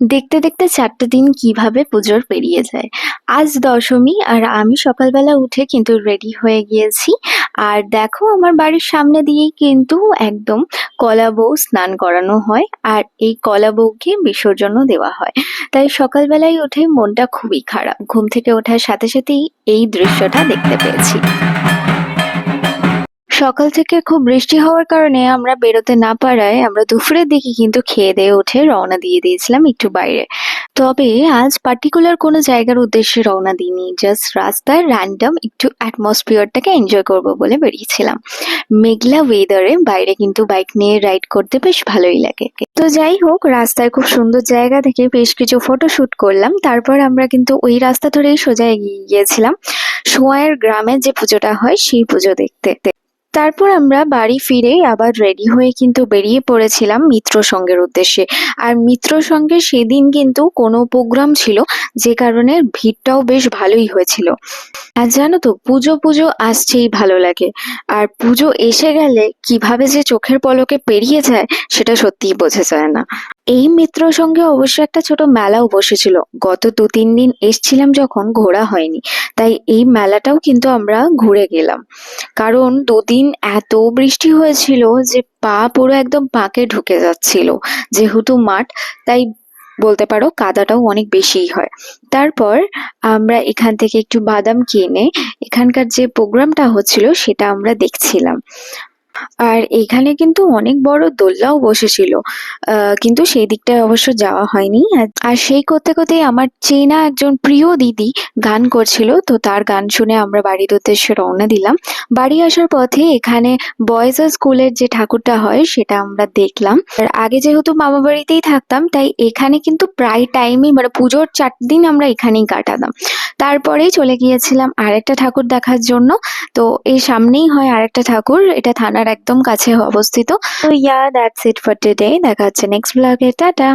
দেখতে দেখতে চারটে দিন কীভাবে পুজোর পেরিয়ে যায়। আজ দশমী আর আমি সকালবেলা উঠে কিন্তু রেডি হয়ে গিয়েছি। আর দেখো আমার বাড়ির সামনে দিয়েই কিন্তু একদম কলা বউ স্নান করানো হয় আর এই কলা বউকে বিসর্জনও দেওয়া হয়। তাই সকালবেলায় উঠে মনটা খুবই খারাপ। ঘুম থেকে ওঠার সাথে সাথেই এই দৃশ্যটা দেখতে পেয়েছি। সকাল থেকে খুব বৃষ্টি হওয়ার কারণে আমরা বেরোতে না পারায় আমরা দুপুরের দিকে কিন্তু খেয়ে দিয়ে উঠে রওনা দিয়ে দিয়েছিলাম একটু বাইরে। তবে আজ পার্টিকুলার কোনো জায়গার উদ্দেশ্যে রওনা দিইনি জাস্ট রাস্তার র্যান্ডম একটু অ্যাটমসফিয়ারটাকে এনজয় করব বলে বেরিয়েছিলাম। মেঘলা ওয়েদারে বাইরে কিন্তু বাইক নিয়ে রাইড করতে বেশ ভালোই লাগে। তো যাই হোক, রাস্তায় খুব সুন্দর জায়গা থেকে বেশ কিছু ফটো শুট করলাম। তারপর আমরা কিন্তু ওই রাস্তা ধরেই সোজা এগিয়ে গিয়েছিলাম। সোয়াইয়ের গ্রামে যে পুজোটা হয়, সেই পুজো দেখতে। তারপর আমরা বাড়ি ফিরে আবার রেডি হয়ে কিন্তু বেরিয়ে পড়েছিলাম মিত্র সঙ্গের উদ্দেশ্যে। আর মিত্র সঙ্গে সেদিন কিন্তু কোনো প্রোগ্রাম ছিল, যে কারণে ভিড়টাও বেশ ভালোই হয়েছিল। আর জানো তো, পুজো পুজো আসছেই ভালো লাগে। আর পুজো এসে গেলে কীভাবে যে চোখের পলকে পেরিয়ে যায়, সেটা সত্যিই বোঝা যায় না। এই মিত্র সঙ্গে অবশ্য একটা ছোট মেলাও বসেছিল। গত দু তিন দিন এসছিলাম যখন ঘোরা হয়নি, তাই এই মেলাটাও কিন্তু আমরা ঘুরে গেলাম। কারণ দুদিন এত বৃষ্টি হয়েছিল যে পা পুরো একদম পাকে ঢুকে যাচ্ছিল, যেহেতু মাঠ, তাই বলতে পারো কাদাটাও অনেক বেশিই হয়। তারপর আমরা এখান থেকে একটু বাদাম কিনে এখানকার যে প্রোগ্রামটা হচ্ছিল সেটা আমরা দেখছিলাম। আর এখানে কিন্তু অনেক বড় দোলনাও বসেছিল। কিন্তু সেই দিকটায় অবশ্য যাওয়া হয়নি। আর- সেই করতে করতেই আমার চেনা একজন প্রিয় দিদি গান করছিল, তো তার গান শুনে আমরা বাড়ির উদ্দেশ্যে রওনা দিলাম। বাড়ি আসার পথে এখানে বয়েজ স্কুলের যে ঠাকুরটা হয়, সেটা আমরা দেখলাম। আর আগে যেহেতু মামা বাড়িতেই থাকতাম, তাই এখানে কিন্তু প্রায় টাইমই মানে পুজোর চার দিন আমরা এখানেই কাটাতাম। তারপরেই চলে গিয়েছিলাম আরেকটা ঠাকুর দেখার জন্য। তো এই সামনেই হয় আরেকটা ঠাকুর, এটা থানার একদম কাছে অবস্থিত। তো yeah that's it for today দেখা হচ্ছে নেক্সট ব্লগে টাটা!